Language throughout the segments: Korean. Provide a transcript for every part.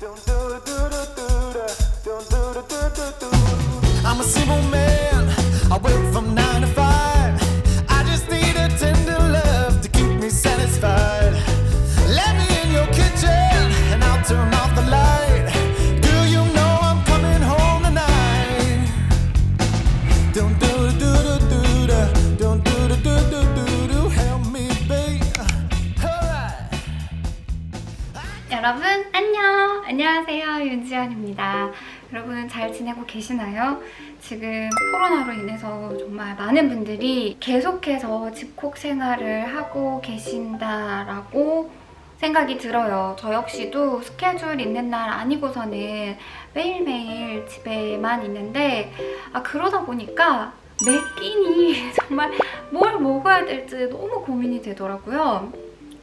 I'm a simple man. I work from nine to five. 안녕 안녕하세요 윤지연입니다 여러분 잘 지내고 계시나요? 지금 코로나로 인해서 정말 많은 분들이 계속해서 집콕 생활을 하고 계신다라고 생각이 들어요. 저 역시도 스케줄 있는 날 아니고서는 매일매일 집에만 있는데 아 그러다 보니까 매 끼니 정말 뭘 먹어야 될지 너무 고민이 되더라고요.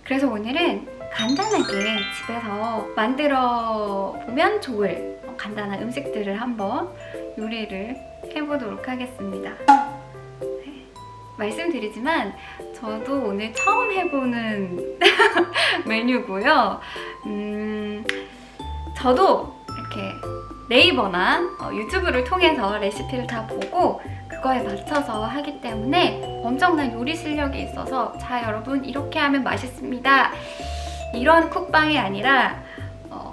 그래서 오늘은 간단하게 집에서 만들어 보면 좋을 간단한 음식들을 한번 요리를 해보도록 하겠습니다. 네, 말씀드리지만 저도 오늘 처음 해보는 메뉴고요. 음, 저도 이렇게 네이버나 어, 유튜브를 통해서 레시피를 다 보고 그거에 맞춰서 하기 때문에 엄청난 요리 실력이 있어서 자 여러분 이렇게 하면 맛있습니다. 이런 쿡방이 아니라 어,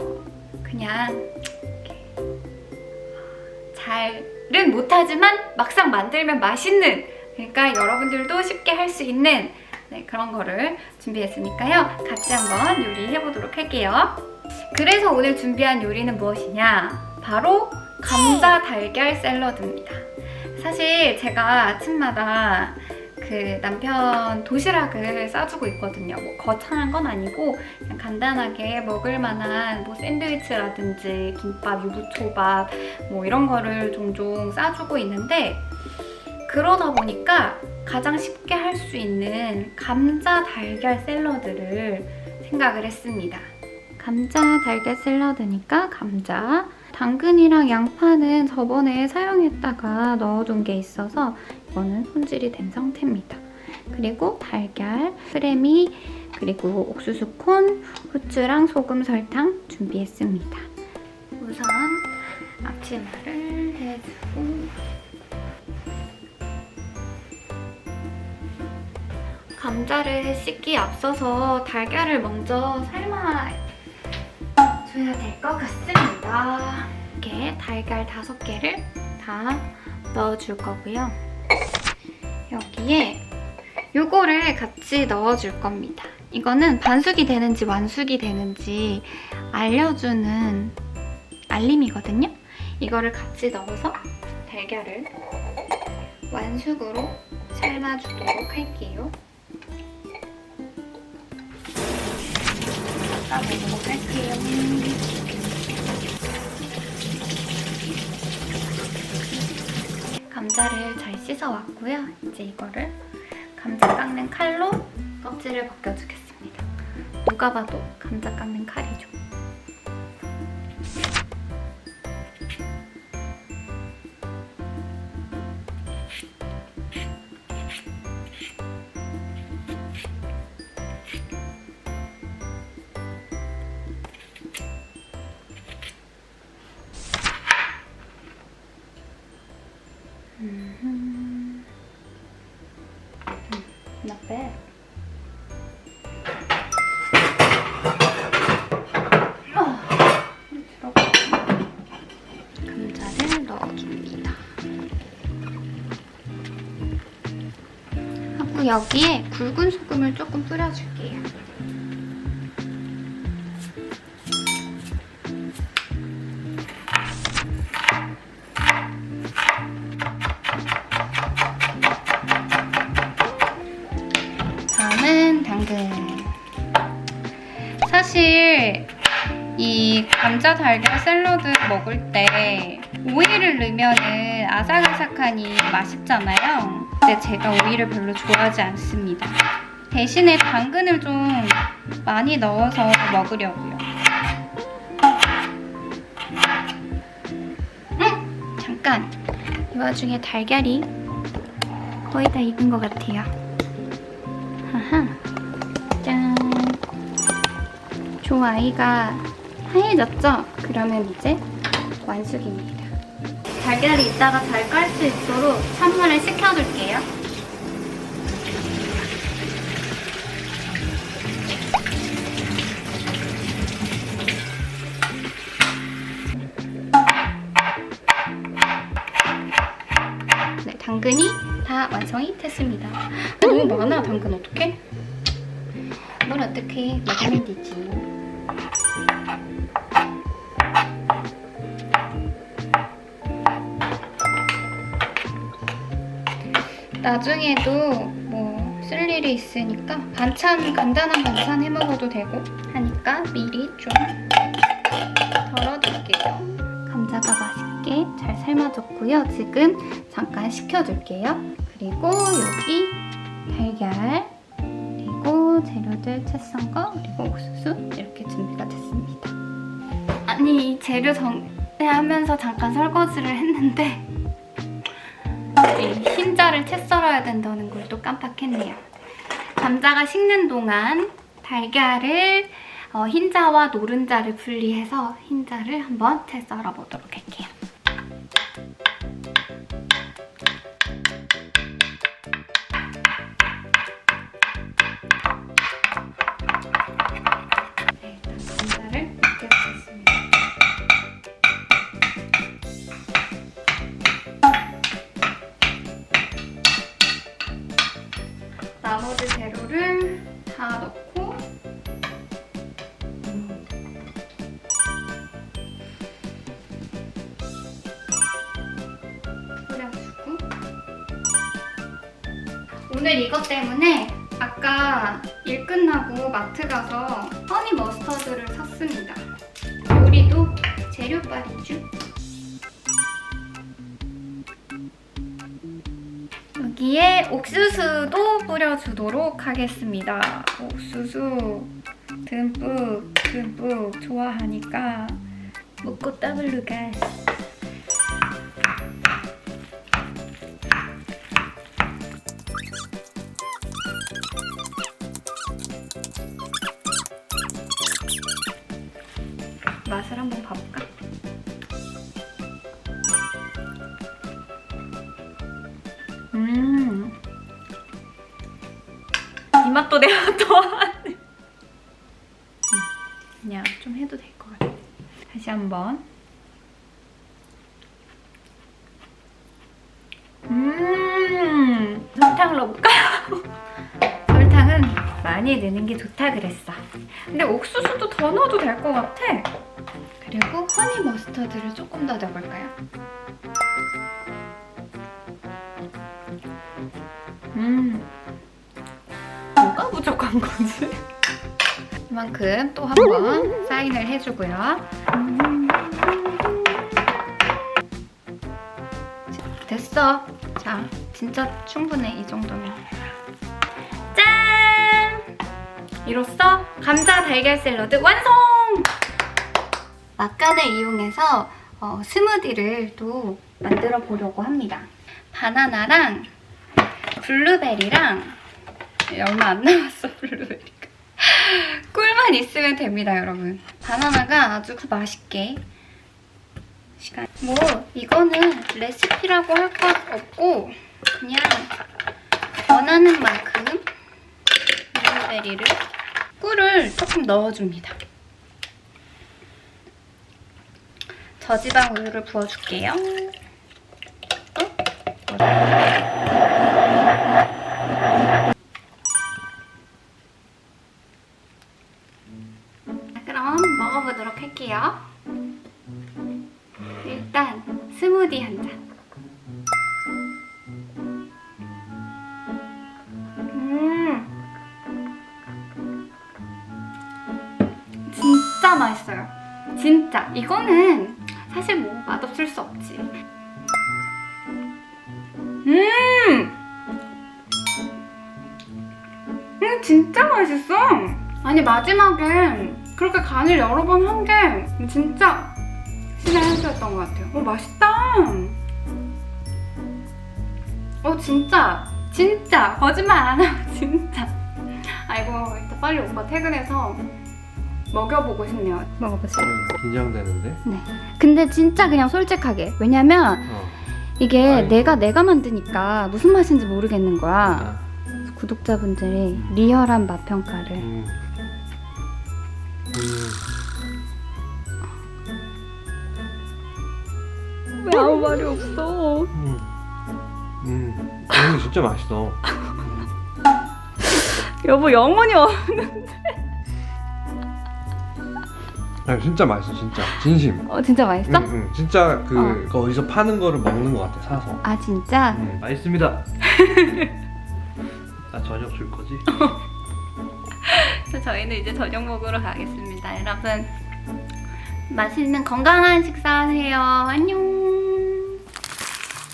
그냥 잘은 못하지만 막상 만들면 맛있는 그러니까 여러분들도 쉽게 할 수 있는 네, 그런 거를 준비했으니까요. 같이 한번 요리해 보도록 할게요. 그래서 오늘 준비한 요리는 무엇이냐? 바로 감자 달걀 샐러드입니다. 사실 제가 아침마다 그 남편 도시락을 싸주고 있거든요. 뭐 거창한 건 아니고 그냥 간단하게 먹을 만한 뭐 샌드위치라든지 김밥, 유부초밥 뭐 이런 거를 종종 싸주고 있는데 그러다 보니까 가장 쉽게 할 수 있는 감자 달걀 샐러드를 생각을 했습니다. 감자 달걀 샐러드니까 감자 당근이랑 양파는 저번에 사용했다가 넣어둔 게 있어서 이 거는 손질이 된 상태입니다. 그리고 달걀, 크래미, 그리고 옥수수 콘, 후추랑 소금, 설탕 준비했습니다. 우선 앞치마를 해주고 감자를 씻기 앞서서 달걀을 먼저 삶아 줘야 될 것 같습니다. 이렇게 달걀 다섯 개를 다 넣어줄 거고요. 여기에 요거를 같이 넣어줄 겁니다. 이거는 반숙이 되는지 완숙이 되는지 알려주는 알림이거든요. 이거를 같이 넣어서 달걀을 완숙으로 삶아주도록 할게요. 닦아보도록 할게요. 감자를 잘 씻어왔고요. 이제 이거를 감자 깎는 칼로 껍질을 벗겨주겠습니다. 누가 봐도 감자 깎는 칼이죠. 넣어줍니다. 하고 여기에 굵은 소금을 조금 뿌려줄게요. 다음은 당근. 사실 이 감자 달걀 샐러드 먹을 때 오이를 넣으면은 아삭아삭하니 맛있잖아요. 근데 제가 오이를 별로 좋아하지 않습니다. 대신에 당근을 좀 많이 넣어서 먹으려고요. 음, 잠깐. 이 와중에 달걀이 거의 다 익은 것 같아요. 하하. 짠. 조 아이가 하얘졌죠? 그러면 이제 완숙입니다. 달걀이 이따가 잘 깔 수 있도록 찬물에 식혀둘게요. 네, 당근이 다 완성이 됐습니다. 너무 많아, 당근 어떡해? 뭘 어떻게 먹으면 되지? 나중에도 뭐 쓸 일이 있으니까 반찬 간단한 반찬 해 먹어도 되고 하니까 미리 좀 덜어둘게요. 감자가 맛있게 잘 삶아졌고요. 지금 잠깐 식혀둘게요. 그리고 여기 달걀 그리고 재료들 채썬 거 그리고 옥수수 이렇게 준비가 됐습니다. 아니 이 재료 정리하면서 잠깐 설거지를 했는데 이 흰자를 채 썰어야 된다는 걸 또 깜빡했네요. 감자가 식는 동안 달걀을 어, 흰자와 노른자를 분리해서 흰자를 한번 채 썰어 보도록 할게요. 나머지 재료를 다 넣고 음. 뿌려주고 오늘 이것 때문에 아까 일 끝나고 마트 가서 허니 머스터드를 샀습니다. 요리도 재료빨이죠. 여기에 옥수수도 뿌려주도록 하겠습니다. 옥수수 듬뿍 듬뿍 좋아하니까 먹고. 맛 그냥 좀 해도 될 것 같아. 다시 한번. 음. 설탕을 넣어볼까요? 설탕은 많이 넣는 게 좋다 그랬어. 근데 옥수수도 더 넣어도 될 것 같아. 그리고 허니 머스터드를 조금 더 넣어볼까요? 음. 뭐가 부족한 거지? 이만큼 또 한 번 사인을 해주고요. 음. 됐어. 자, 진짜 충분해. 이 정도면. 짠! 이로써 감자 달걀 샐러드 완성! 막간을 이용해서 어, 스무디를 또 만들어 보려고 합니다. 바나나랑 블루베리랑 얼마 안 남았어 블루베리가 꿀만 있으면 됩니다 여러분. 바나나가 아주 그 맛있게 시간. 뭐 이거는 레시피라고 할 것 없고 그냥 원하는 만큼 블루베리를 꿀을 조금 넣어줍니다. 저지방 우유를 부어줄게요 할게요. 일단 스무디 한 잔. 음, 진짜 맛있어요. 진짜 이거는 사실 뭐 맛없을 수 없지. 음, 음 진짜 맛있어. 아니 마지막에 그렇게 간을 여러 번 한 게 진짜 신의 한 수였던 것 같아요. 오 맛있다. 어 진짜 진짜 거짓말 안 하고 진짜. 아이고 이따 빨리 오빠 퇴근해서 먹여보고 싶네요. 먹어보세요. 음, 긴장되는데. 네. 근데 진짜 그냥 솔직하게. 왜냐면 어. 이게 아이고. 내가 내가 만드니까 무슨 맛인지 모르겠는 거야. 아, 구독자분들이 리얼한 맛 평가를. 음. 음. 왜 아무 말이 없어? 음. 음. 이거 진짜 맛있어. 여보 영혼이 없. 아, 진짜 맛있어, 진짜. 진심. 어 진짜 맛있어? 응, 응. 진짜 그거 어디서 파는 거를 먹는 것 같아, 사서. 아 진짜? 음, 맛있습니다. 나 저녁 줄 거지? 그래서 저희는 이제 저녁 먹으러 가겠습니다. 여러분 맛있는 건강한 식사하세요. 안녕.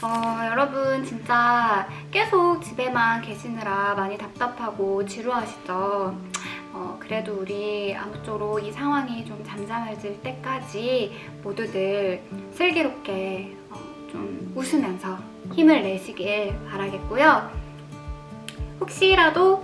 어, 여러분 진짜 계속 집에만 계시느라 많이 답답하고 지루하시죠? 어, 그래도 우리 아무쪼록 이 상황이 좀 잠잠해질 때까지 모두들 슬기롭게 어, 좀 웃으면서 힘을 내시길 바라겠고요. 혹시라도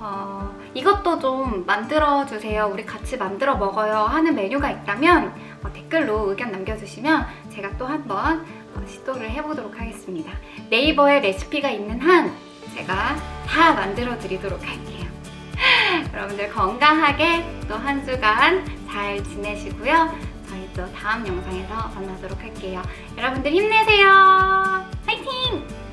어, 이것도 좀 만들어 주세요. 우리 같이 만들어 먹어요 하는 메뉴가 있다면 어, 댓글로 의견 남겨주시면 제가 또 한번 어, 시도를 해보도록 하겠습니다. 네이버에 레시피가 있는 한 제가 다 만들어 드리도록 할게요. 여러분들 건강하게 또 한 주간 잘 지내시고요. 저희 또 다음 영상에서 만나도록 할게요. 여러분들 힘내세요. 화이팅!